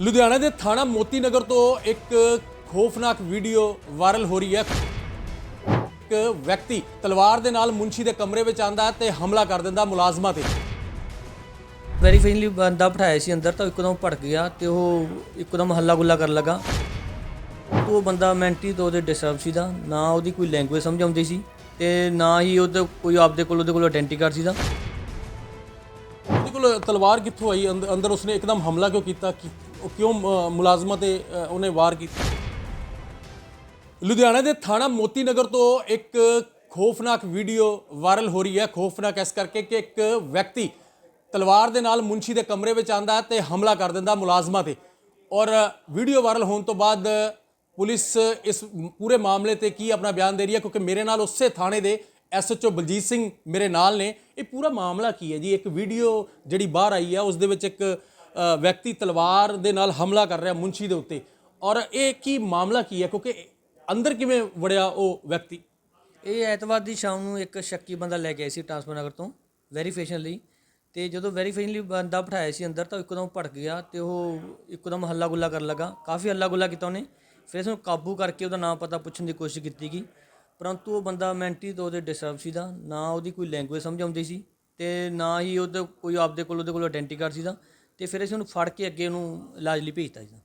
ਲੁਧਿਆਣਾ ਦੇ ਥਾਣਾ ਮੋਤੀ ਨਗਰ ਤੋਂ ਇੱਕ ਖੋਫਨਾਕ ਵੀਡੀਓ ਵਾਇਰਲ ਹੋ ਰਹੀ ਹੈ। ਇੱਕ ਵਿਅਕਤੀ ਤਲਵਾਰ ਦੇ ਨਾਲ ਮੁੰਸ਼ੀ ਦੇ ਕਮਰੇ ਵਿੱਚ ਆਂਦਾ ਤੇ ਹਮਲਾ ਕਰ ਦਿੰਦਾ ਮੁਲਾਜ਼ਮਾਂ ਤੇ। ਵੈਰੀਫਾਈਨਲੀ ਬੰਦਾ ਬਿਠਾਇਆ ਸੀ ਅੰਦਰ ਤਾਂ ਇੱਕਦਮ ਭੜਕ ਗਿਆ ਤੇ ਉਹ ਇੱਕਦਮ ਹੱਲਾ ਗੁੱਲਾ ਕਰਨ ਲੱਗਾ। ਉਹ ਬੰਦਾ ਮੈਂਟਲੀ ਤੌਰ ਤੇ ਡਿਸਟਰਬ ਸੀ ਦਾ ਨਾ ਉਹਦੀ ਕੋਈ ਲੈਂਗੁਏਜ ਸਮਝ ਆਉਂਦੀ ਸੀ ਤੇ ਨਾ ਹੀ ਉਹਦੇ ਕੋਈ ਆਪਦੇ ਕੋਲ, ਉਹਦੇ ਕੋਲ ਆਇਡੈਂਟੀ ਕਾਰਡ ਸੀ ਦਾ ਕੋਲ ਤਲਵਾਰ ਕਿੱਥੋਂ ਆਈ? ਅੰਦ- ਅੰਦਰ ਉਸਨੇ ਇੱਕਦਮ ਹਮਲਾ ਕਿਉਂ ਕੀਤਾ? ਕਿ ਉਹ ਕਿਉਂ ਅ, ਮੁਲਾਜ਼ਮਾਂ ਤੇ ਅ, ਉਹਨੇ ਵਾਰ ਕੀਤਾ? ਲੁਧਿਆਣਾ ਦੇ ਥਾਣਾ ਮੋਤੀ ਨਗਰ ਤੋਂ ਇੱਕ ਖੌਫਨਾਕ ਵੀਡੀਓ ਵਾਇਰਲ ਹੋ ਰਹੀ ਹੈ। ਖੋਫਨਾਕ ਇਸ ਕਰਕੇ ਕਿ ਇੱਕ ਵਿਅਕਤੀ ਤਲਵਾਰ ਦੇ ਨਾਲ ਮੁੰਸ਼ੀ ਦੇ ਕਮਰੇ ਵਿੱਚ ਆਂਦਾ ਤੇ ਹਮਲਾ ਕਰ ਦਿੰਦਾ ਮੁਲਾਜ਼ਮਾਂ ਤੇ। ਔਰ ਵੀਡੀਓ ਵਾਇਰਲ ਹੋਣ ਤੋਂ ਬਾਅਦ ਪੁਲਿਸ ਇਸ ਪੂਰੇ ਮਾਮਲੇ ਤੇ ਕੀ ਆਪਣਾ ਬਿਆਨ ਦੇ ਰਹੀ ਹੈ? ਕਿਉਂਕਿ ਮੇਰੇ ਨਾਲ ਉਸੇ ਥਾਣੇ ਦੇ ਐਸਐਚਓ ਬਲਜੀਤ ਸਿੰਘ ਮੇਰੇ ਨਾਲ ਨੇ। ਇਹ ਪੂਰਾ ਮਾਮਲਾ ਕੀ ਹੈ ਜੀ? ਇੱਕ ਵੀਡੀਓ ਜਿਹੜੀ ਬਾਹਰ ਆਈ ਹੈ ਉਸ ਦੇ ਵਿੱਚ ਇੱਕ ਵਿਅਕਤੀ ਤਲਵਾਰ ਦੇ ਨਾਲ ਹਮਲਾ ਕਰ ਰਿਹਾ ਮੁੰਸ਼ੀ ਦੇ ਉੱਤੇ। ਔਰ ਇਹ ਕੀ ਮਾਮਲਾ ਕੀ ਹੈ? ਕਿਉਂਕਿ ਅੰਦਰ ਕਿਵੇਂ ਵੜਿਆ ਉਹ ਵਿਅਕਤੀ? ਇਹ ਐਤਵਾਰ ਦੀ ਸ਼ਾਮ ਨੂੰ ਇੱਕ ਸ਼ੱਕੀ ਬੰਦਾ ਲੈ ਕੇ ਆਇਆ ਸੀ ਟ੍ਰਾਂਸਫਰ ਨਗਰ ਤੋਂ, ਵੈਰੀਫਿਕੇਸ਼ਨ ਲਈ। ਤੇ ਜਦੋਂ ਵੈਰੀਫਿਕੇਸ਼ਨ ਲਈ ਬੰਦਾ ਬਿਠਾਇਆ ਸੀ ਅੰਦਰ, ਤਾਂ ਇੱਕਦਮ ਭੜਕ ਗਿਆ ਤੇ ਉਹ ਇੱਕਦਮ ਹੱਲਾ ਗੁੱਲਾ ਕਰਨ ਲੱਗਾ। ਕਾਫੀ ਹੱਲਾ ਗੁੱਲਾ ਕੀਤਾ ਉਹਨੇ। ਫਿਰ ਉਸ ਨੂੰ ਕਾਬੂ ਕਰਕੇ ਉਹਦਾ ਨਾਮ ਪਤਾ ਪੁੱਛਣ ਦੀ ਕੋਸ਼ਿਸ਼ ਕੀਤੀ ਗਈ। ਪਰੰਤੂ ਉਹ ਬੰਦਾ ਮੈਂਟਲੀ ਤੌਰ ਤੇ ਡਿਸਟਰਬ ਸੀ ਦਾ ਨਾ ਉਹਦੀ ਕੋਈ ਲੈਂਗੁਏਜ ਸਮਝ ਆਉਂਦੀ ਸੀ ਤੇ ਨਾ ਹੀ ਉਹਦੇ ਕੋਈ ਆਪਦੇ ਕੋਲ ਉਹਦੇ ਕੋਲ ਆਇਡੈਂਟੀ ਕਾਰਡ ਸੀ ਦਾ ਤੇ ਫਿਰ ਅਸੀਂ ਉਹਨੂੰ ਫੜ ਕੇ ਅੱਗੇ ਉਹਨੂੰ ਇਲਾਜ ਲਈ ਭੇਜਤਾ ਸੀ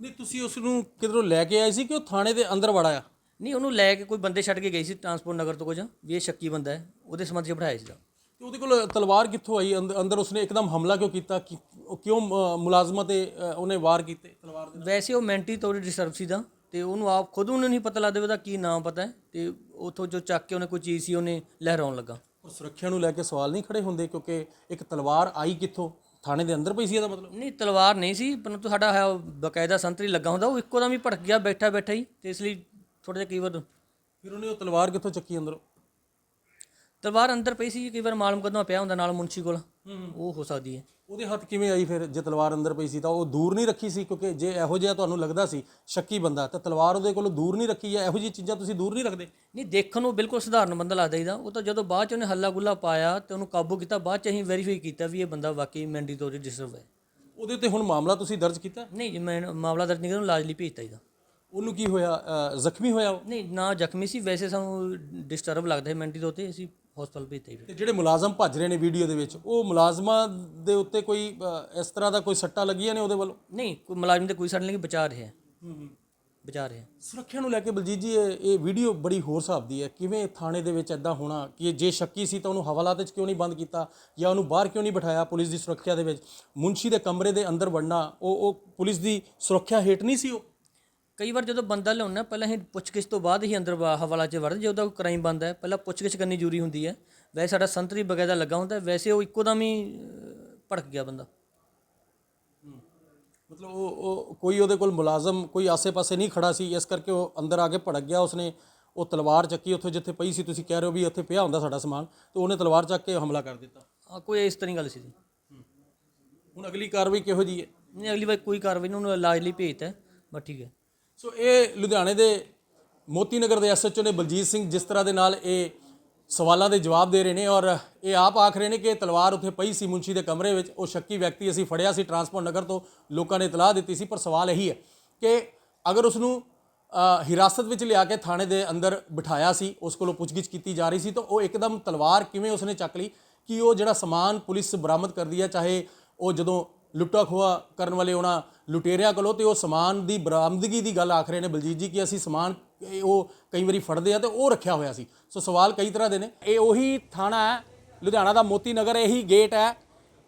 ਨਹੀਂ ਤੁਸੀਂ ਉਸ ਨੂੰ ਕਿਧਰੋਂ ਲੈ ਕੇ ਆਏ ਸੀ ਕਿ ਉਹ ਥਾਣੇ ਦੇ ਅੰਦਰ ਵੜਾਇਆ ਨਹੀਂ ਉਹਨੂੰ ਲੈ ਕੇ ਕੋਈ ਬੰਦੇ ਛੱਡ ਕੇ ਗਏ ਸੀ ਟਰਾਂਸਪੋਰਟ ਨਗਰ ਤੋਂ ਕੁਝ ਵੀ ਇਹ ਸ਼ੱਕੀ ਬੰਦਾ ਹੈ ਉਹਦੇ ਸੰਬੰਧ 'ਚ ਬਿਠਾਇਆ ਸੀਗਾ। ਤੇ ਉਹਦੇ ਕੋਲ ਤਲਵਾਰ ਕਿੱਥੋਂ ਆਈ? ਅੰਦ- ਅੰਦਰ ਉਸਨੇ ਇੱਕਦਮ ਹਮਲਾ ਕਿਉਂ ਕੀਤਾ? ਕਿ ਉਹ ਕਿਉਂ ਮੁਲਾਜ਼ਮਾਂ ਤੇ ਉਹਨੇ ਵਾਰ ਕੀਤੇ ਤਲਵਾਰ ਦੇ ਵੈਸੇ ਉਹ ਮੈਂਟਲੀ ਤੌਰ ਤੇ ਡਿਸਟਰਬ ਸੀ ਦਾ ਤੇ ਉਹਨੂੰ ਆਪ ਖੁਦ ਉਹਨੂੰ ਨਹੀਂ ਪਤਾ ਲੱਗਦਾ ਉਹਦਾ ਕੀ ਨਾਮ ਪਤਾ ਹੈ ਤੇ ਉਥੋਂ ਜੋ ਚੱਕ ਕੇ ਉਹਨੇ ਕੋਈ ਚੀਜ਼ ਸੀ ਉਹਨੇ ਲਹਿਰਾਉਣ ਲੱਗਾ। ਪਰ ਸੁਰੱਖਿਆ ਨੂੰ ਲੈ ਕੇ ਸਵਾਲ ਨਹੀਂ ਖੜੇ ਹੁੰਦੇ ਕਿਉਂਕਿ ਇੱਕ ਤਲਵਾਰ ਆਈ ਕਿੱਥੋਂ? ਥਾਣੇ ਦੇ ਅੰਦਰ ਪਈ ਸੀ ਇਹਦਾ ਮਤਲਬ? ਨਹੀਂ ਤਲਵਾਰ ਨਹੀਂ ਸੀ ਪਰੰਤੂ ਸਾਡਾ ਹੈ ਬਕਾਇਦਾ ਸੰਤਰੀ ਲੱਗਾ ਹੁੰਦਾ ਉਹ ਇੱਕੋ ਦਮ ਹੀ ਭੜਕ ਗਿਆ ਬੈਠਾ ਬੈਠਾ ਹੀ ਤੇ ਇਸ ਲਈ ਥੋੜਾ ਜਿਹਾ ਕਈ ਵਾਰ ਫਿਰ ਉਹਨੇ ਉਹ ਤਲਵਾਰ ਕਿੱਥੋਂ ਚੱਕੀ ਅੰਦਰੋਂ? ਤਲਵਾਰ ਅੰਦਰ ਪਈ ਸੀ ਕਈ ਵਾਰ ਮਾਲ ਮੁਕੱਦਮਾ ਪਿਆ ਹੁੰਦਾ ਨਾਲ ਮੁੰਸ਼ੀ ਕੋਲ। ਉਹ ਹੋ ਸਕਦੀ ਹੈ। ਉਹਦੇ ਹੱਥ ਕਿਵੇਂ ਆਈ ਫਿਰ? ਜੇ ਤਲਵਾਰ ਅੰਦਰ ਪਈ ਸੀ ਤਾਂ ਉਹ ਦੂਰ ਨਹੀਂ ਰੱਖੀ ਸੀ ਕਿਉਂਕਿ ਜੇ ਇਹੋ ਜਿਹਾ ਤੁਹਾਨੂੰ ਲੱਗਦਾ ਸੀ ਸ਼ੱਕੀ ਬੰਦਾ ਤਾਂ ਤਲਵਾਰ ਉਹਦੇ ਕੋਲੋਂ ਦੂਰ ਨਹੀਂ ਰੱਖੀ ਜਾਂ ਇਹੋ ਜਿਹੀ ਚੀਜ਼ਾਂ ਤੁਸੀਂ ਦੂਰ ਨਹੀਂ ਰੱਖਦੇ? ਨਹੀਂ ਦੇਖਣ ਨੂੰ ਬਿਲਕੁਲ ਸਧਾਰਨ ਬੰਦਾ ਲੱਗਦਾ ਇਹਦਾ ਉਹ ਤਾਂ ਜਦੋਂ ਬਾਅਦ ਚ ਉਹਨੇ ਹੱਲਾ ਗੁੱਲਾ ਪਾਇਆ ਤੇ ਉਹਨੂੰ ਕਾਬੂ ਕੀਤਾ ਬਾਅਦ ਚ ਅਸੀਂ ਵੈਰੀਫਾਈ ਕੀਤਾ ਵੀ ਇਹ ਬੰਦਾ ਵਾਕਈ ਤੌਰ ਤੇ ਡਿਸਟਰਬ ਹੈ ਉਹਦੇ ਤੇ ਹੁਣ ਮਾਮਲਾ ਤੁਸੀਂ ਦਰਜ ਕੀਤਾ? ਨਹੀਂ ਜੀ ਮੈਂ ਮਾਮਲਾ ਦਰਜ ਨਹੀਂ ਕੀਤਾ ਉਹਨੂੰ ਇਲਾਜ ਲਈ ਭੇਜਤਾ ਇਹਦਾ ਉਹਨੂੰ ਕੀ ਹੋਇਆ? ਅ, ਜ਼ਖਮੀ ਹੋਇਆ ਉਹ? ਨਹੀਂ ਨਾ ਜ਼ਖਮੀ ਸੀ ਵੈਸੇ ਸਾਨੂੰ ਡਿਸਟਰਬ ਲੱਗਦਾ ਹੈ ਮੈਂਟਲੀ ਤੌਰ ਤੇ ਅਸੀਂ ਹਸਪਤਾਲ ਭੇਜਤਾ ਤੇ ਜਿਹੜੇ ਮੁਲਾਜ਼ਮ ਭੱਜ ਰਹੇ ਨੇ ਵੀਡੀਓ ਦੇ ਵਿੱਚ ਉਹ ਮੁਲਾਜ਼ਮਾਂ ਦੇ ਉੱਤੇ ਕੋਈ ਅ, ਇਸ ਤਰ੍ਹਾਂ ਦਾ ਕੋਈ ਸੱਟਾਂ ਲੱਗੀਆਂ ਨੇ ਉਹਦੇ ਵੱਲੋਂ? ਨਹੀਂ ਕੋਈ ਮੁਲਾਜ਼ਮ ਤੇ ਕੋਈ ਸਾਡੇ ਲਈ ਬਚਾ ਰਿਹਾ। ਹੈ ਬਚਾ ਰਿਹਾ। ਸੁਰੱਖਿਆ ਨੂੰ ਲੈ ਕੇ ਬਲਜੀਤ ਜੀ ਇਹ ਇਹ ਵੀਡੀਓ ਬੜੀ ਹੋਰ ਹਿਸਾਬ ਦੀ ਹੈ। ਕਿਵੇਂ ਥਾਣੇ ਦੇ ਵਿੱਚ ਐਦਾਂ ਹੋਣਾ ਕਿ ਜੇ ਸ਼ੱਕੀ ਸੀ ਤਾਂ ਉਹਨੂੰ ਹਵਾਲਾਤ ਵਿੱਚ ਕਿਉਂ ਨਹੀਂ ਬੰਦ ਕੀਤਾ ਜਾਂ ਉਹਨੂੰ ਬਾਹਰ ਕਿਉਂ ਨਹੀਂ ਬਿਠਾਇਆ ਪੁਲਿਸ ਦੀ ਸੁਰੱਖਿਆ ਦੇ ਵਿੱਚ? ਮੁੰਸ਼ੀ ਦੇ ਕਮਰੇ ਦੇ ਅੰਦਰ ਵੜਨਾ ਉਹ ਉਹ ਪੁਲਿਸ ਦੀ ਸੁਰੱਖਿਆ ਹੇਠ ਨਹੀਂ ਸੀ ਉਹ? ਕਈ ਵਾਰ ਜਦੋਂ ਬੰਦਾ ਲਿਆਉਣਾ ਪਹਿਲਾਂ ਅਸੀਂ ਪੁੱਛਗਿੱਛ ਤੋਂ ਬਾਅਦ ਹੀ ਅੰਦਰ ਵਾ- ਹਵਾਲਾ 'ਚ ਵੜਦੇ ਜੇ ਉਹਦਾ ਕੋਈ ਕ੍ਰਾਈਮ ਬੰਦਾ ਹੈ ਪਹਿਲਾਂ ਪੁੱਛਗਿੱਛ ਕਰਨੀ ਜ਼ਰੂਰੀ ਹੁੰਦੀ ਹੈ। ਵੈਸੇ ਸਾਡਾ ਸੰਤਰੀ ਬਗੈਦਾ ਲੱਗਾ ਹੁੰਦਾ ਹੈ, ਵੈਸੇ ਉਹ ਇੱਕੋ ਦਮ ਹੀ ਅਹ, ਭੜਕ ਗਿਆ ਬੰਦਾ। ਮਤਲਬ ਉਹ ਉਹ ਕੋਈ ਉਹਦੇ ਕੋਲ ਮੁਲਾਜ਼ਮ ਕੋਈ ਆਸੇ-ਪਾਸੇ ਨਹੀਂ ਖੜਾ ਸੀ ਇਸ ਕਰਕੇ ਉਹ ਅੰਦਰ ਆ ਕੇ ਭੜਕ ਗਿਆ ਉਸਨੇ ਉਹ ਤਲਵਾਰ ਚੱਕੀ ਉੱਥੇ ਜਿੱਥੇ ਪਈ ਸੀ ਤੁਸੀਂ ਕਹਿ ਰਹੇ ਹੋ ਵੀ ਉੱਥੇ ਪਿਆ ਹੁੰਦਾ ਸਾਡਾ ਸਮਾਨ ਤੇ ਉਹਨੇ ਤਲਵਾਰ ਚੱਕ ਕੇ ਹਮਲਾ ਕਰ ਦਿੱਤਾ। ਆ ਕੋਈ ਇਸ ਤਰ੍ਹਾਂ ਦੀ ਗੱਲ ਸੀ ਜੀ। ਹੁਣ ਅਗਲੀ ਕਾਰਵਾਈ ਕਿਹੋ ਜੀ ਹੈ? ਨਹੀਂ ਅਗਲੀ ਵਾਰ ਕੋਈ ਕਾਰਵਾਈ ਨਹੀਂ ਉਹਨੂੰ ਇਲਾਜ ਲਈ ਭੇਜਤਾ ਬਸ ਠੀਕ ਹੈ। ਸੋ ਇਹ ਲੁਧਿਆਣੇ ਦੇ ਮੋਤੀ ਨਗਰ ਦੇ ਐਸਐਚਓ ਨੇ ਬਲਜੀਤ ਸਿੰਘ ਜਿਸ ਤਰ੍ਹਾਂ ਦੇ ਨਾਲ ਇਹ ਸਵਾਲਾਂ ਦੇ ਜਵਾਬ ਦੇ ਰਹੇ ਨੇ ਔਰ ਇਹ ਆਪ ਆਖ ਰਹੇ ਨੇ ਕਿ ਤਲਵਾਰ ਉੱਥੇ ਪਈ ਸੀ ਮੁੰਸ਼ੀ ਦੇ ਕਮਰੇ ਵਿੱਚ, ਉਹ ਸ਼ੱਕੀ ਵਿਅਕਤੀ ਅਸੀਂ ਫੜਿਆ ਸੀ ਟਰਾਂਸਪੋਰਟ ਨਗਰ ਤੋਂ, ਲੋਕਾਂ ਨੇ ਇਤਲਾਹ ਦਿੱਤੀ ਸੀ, ਪਰ ਸਵਾਲ ਇਹੀ ਹੈ ਕਿ ਅਗਰ ਉਸ ਨੂੰ ਹਿਰਾਸਤ ਵਿੱਚ ਲਿਆ ਕੇ ਥਾਣੇ ਦੇ ਅੰਦਰ ਬਿਠਾਇਆ ਸੀ, ਉਸ ਕੋਲੋਂ ਪੁੱਛਗਿੱਛ ਕੀਤੀ ਜਾ ਰਹੀ ਸੀ, ਤਾਂ ਉਹ ਇੱਕਦਮ ਤਲਵਾਰ ਕਿਵੇਂ ਉਸਨੇ ਚੱਕ ਲਈ ਕਿ ਉਹ ਜਿਹੜਾ ਸਮਾਨ ਪੁਲਿਸ ਬਰਾਮਦ ਕਰਦੀ ਹੈ, ਚਾਹੇ ਉਹ ਜਦੋਂ ਲੁੱਟਾ ਖੋਆ ਕਰਨ ਵਾਲੇ ਉਹਨਾਂ ਲੁਟੇਰਿਆਂ ਕੋਲੋਂ ਤੇ ਉਹ ਸਮਾਨ ਦੀ ਬਰਾਮਦਗੀ ਦੀ ਗੱਲ ਆਖ ਰਹੇ ਨੇ ਬਲਜੀਤ ਜੀ ਕਿ ਅਸੀਂ ਸਮਾਨ ਉਹ ਕਈ ਵਾਰੀ ਫੜਦੇ ਆ ਤੇ ਉਹ ਰੱਖਿਆ ਹੋਇਆ ਸੀ। ਸੋ ਸਵਾਲ ਕਈ ਤਰ੍ਹਾਂ ਦੇ ਨੇ। ਇਹ ਉਹੀ ਥਾਣਾ ਹੈ, ਲੁਧਿਆਣਾ ਦਾ ਮੋਤੀ ਨਗਰ ਇਹੀ ਗੇਟ ਹੈ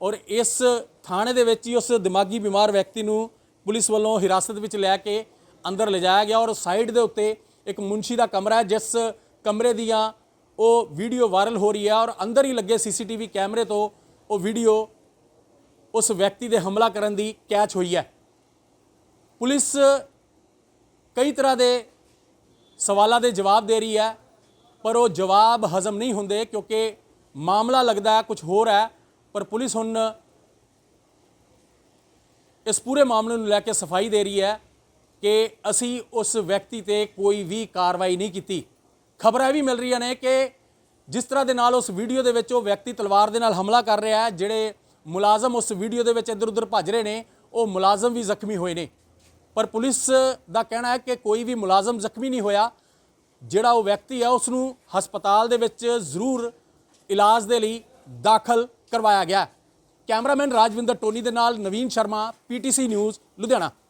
ਔਰ ਇਸ ਥਾਣੇ ਦੇ ਵਿੱਚ ਹੀ ਉਸ ਦਿਮਾਗੀ ਬਿਮਾਰ ਵਿਅਕਤੀ ਨੂੰ ਪੁਲਿਸ ਵੱਲੋਂ ਹਿਰਾਸਤ ਵਿੱਚ ਲੈ ਕੇ ਅੰਦਰ ਲਿਜਾਇਆ ਗਿਆ ਔਰ ਸਾਈਡ ਦੇ ਉੱਤੇ ਇੱਕ ਮੁੰਸ਼ੀ ਦਾ ਕਮਰਾ ਹੈ, ਜਿਸ ਕਮਰੇ ਦੀਆਂ ਉਹ ਵੀਡੀਓ ਵਾਇਰਲ ਹੋ ਰਹੀ ਹੈ ਔਰ ਅੰਦਰ ਹੀ ਲੱਗੇ ਸੀਸੀਟੀਵੀ ਕੈਮਰੇ ਤੋਂ ਉਹ ਵੀਡੀਓ ਉਸ ਵਿਅਕਤੀ ਦੇ ਹਮਲਾ ਕਰਨ ਦੀ ਕੈਚ ਹੋਈ ਹੈ। ਪੁਲਿਸ ਕਈ ਤਰ੍ਹਾਂ ਦੇ ਸਵਾਲਾਂ ਦੇ ਜਵਾਬ ਦੇ ਰਹੀ ਹੈ, ਪਰ ਉਹ ਜਵਾਬ ਹਜ਼ਮ ਨਹੀਂ ਹੁੰਦੇ ਕਿਉਂਕਿ ਮਾਮਲਾ ਲੱਗਦਾ ਹੈ, ਕੁਝ ਹੋਰ ਹੈ, ਪਰ ਪੁਲਿਸ ਹੁਣ ਇਸ ਪੂਰੇ ਮਾਮਲੇ ਨੂੰ ਲੈ ਕੇ ਸਫ਼ਾਈ ਦੇ ਰਹੀ ਹੈ ਕਿ ਅਸੀਂ ਉਸ ਵਿਅਕਤੀ ਤੇ ਕੋਈ ਵੀ ਕਾਰਵਾਈ ਨਹੀਂ ਕੀਤੀ। ਖਬਰਾਂ ਇਹ ਵੀ ਮਿਲ ਰਹੀਆਂ ਨੇ ਕਿ ਜਿਸ ਤਰ੍ਹਾਂ ਦੇ ਨਾਲ ਉਸ ਵੀਡੀਓ ਦੇ ਵਿੱਚ ਉਹ ਵਿਅਕਤੀ ਤਲਵਾਰ ਦੇ ਨਾਲ ਹਮਲਾ ਕਰ ਰਿਹਾ ਹੈ, ਜਿਹੜੇ ਮੁਲਾਜ਼ਮ ਉਸ ਵੀਡੀਓ ਦੇ ਵਿੱਚ ਇੱਧਰ ਉੱਧਰ ਭੱਜ ਰਹੇ ਨੇ, ਉਹ ਮੁਲਾਜ਼ਮ ਵੀ ਜ਼ਖਮੀ ਹੋਏ ਨੇ। ਪਰ ਪੁਲਿਸ ਦਾ ਕਹਿਣਾ ਹੈ ਕਿ ਕੋਈ ਵੀ ਮੁਲਾਜ਼ਮ ਜ਼ਖਮੀ ਨਹੀਂ ਹੋਇਆ। ਜਿਹੜਾ ਉਹ ਵਿਅਕਤੀ ਹੈ ਉਸ ਨੂੰ ਹਸਪਤਾਲ ਦੇ ਵਿੱਚ ਜ਼ਰੂਰ ਇਲਾਜ ਦੇ ਲਈ ਦਾਖਲ ਕਰਵਾਇਆ ਗਿਆ ਕੈਮਰਾਮੈਨ ਰਾਜਵਿੰਦਰ ਟੋਨੀ ਦੇ ਨਾਲ ਨਵੀਨ ਸ਼ਰਮਾ, ਪੀਟੀਸੀ ਨਿਊਜ਼, ਲੁਧਿਆਣਾ।